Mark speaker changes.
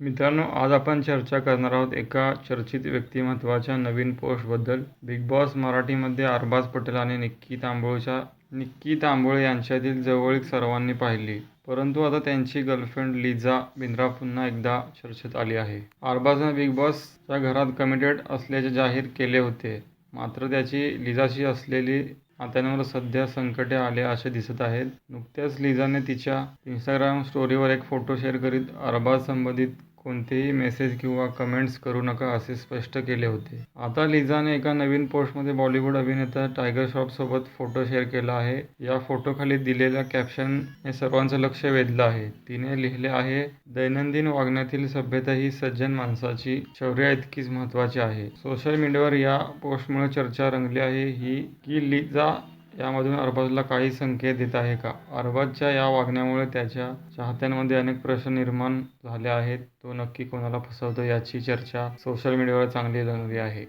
Speaker 1: मित्रांनो आज आपण चर्चा करणार आहोत एका चर्चित व्यक्तिमत्वाच्या नवीन पोस्टबद्दल. बिग बॉस मराठीमध्ये अरबाज पटेल आणि निक्की तांबोळच्या निक्की तांबोळे यांच्यातील जवळीक सर्वांनी पाहिली. परंतु आता त्यांची गर्लफ्रेंड लिझा बिंद्रा पुन्हा एकदा चर्चेत आली आहे. अरबाजनं बिग बॉसच्या घरात कमिटेड असल्याचे जाहीर केले होते. मात्र त्याची लिझाशी असलेली नात्यांवर सध्या संकटे आले असे दिसत आहेत. नुकत्याच लिझाने तिच्या इंस्टाग्राम स्टोरीवर एक फोटो शेअर करीत अरबाज संबंधित कोणतेही मेसेज किंवा कमेंट्स करू नका असे स्पष्ट केले होते. आता लिझाने एका नवीन पोस्टमध्ये बॉलिवूड अभिनेता टायगर श्रॉफसोबत फोटो शेअर केला आहे. या फोटोखाली दिलेल्या कॅप्शनने सर्वांचं लक्ष वेधलं आहे. तिने लिहिले आहे दैनंदिन वागण्यातील सभ्यता ही सज्जन माणसाची शौर्या इतकीच महत्त्वाची आहे. सोशल मीडियावर या पोस्टमुळे चर्चा रंगली आहे. ही की लिझा यामधून अरबाजला काही संकेत देत आहे का? अरबाजच्या या वागण्यामुळे त्याच्या चाहत्यांमध्ये अनेक प्रश्न निर्माण झाले आहेत. तो नक्की कोणाला फसवतो याची चर्चा सोशल मीडियावर चांगली रंगली आहे.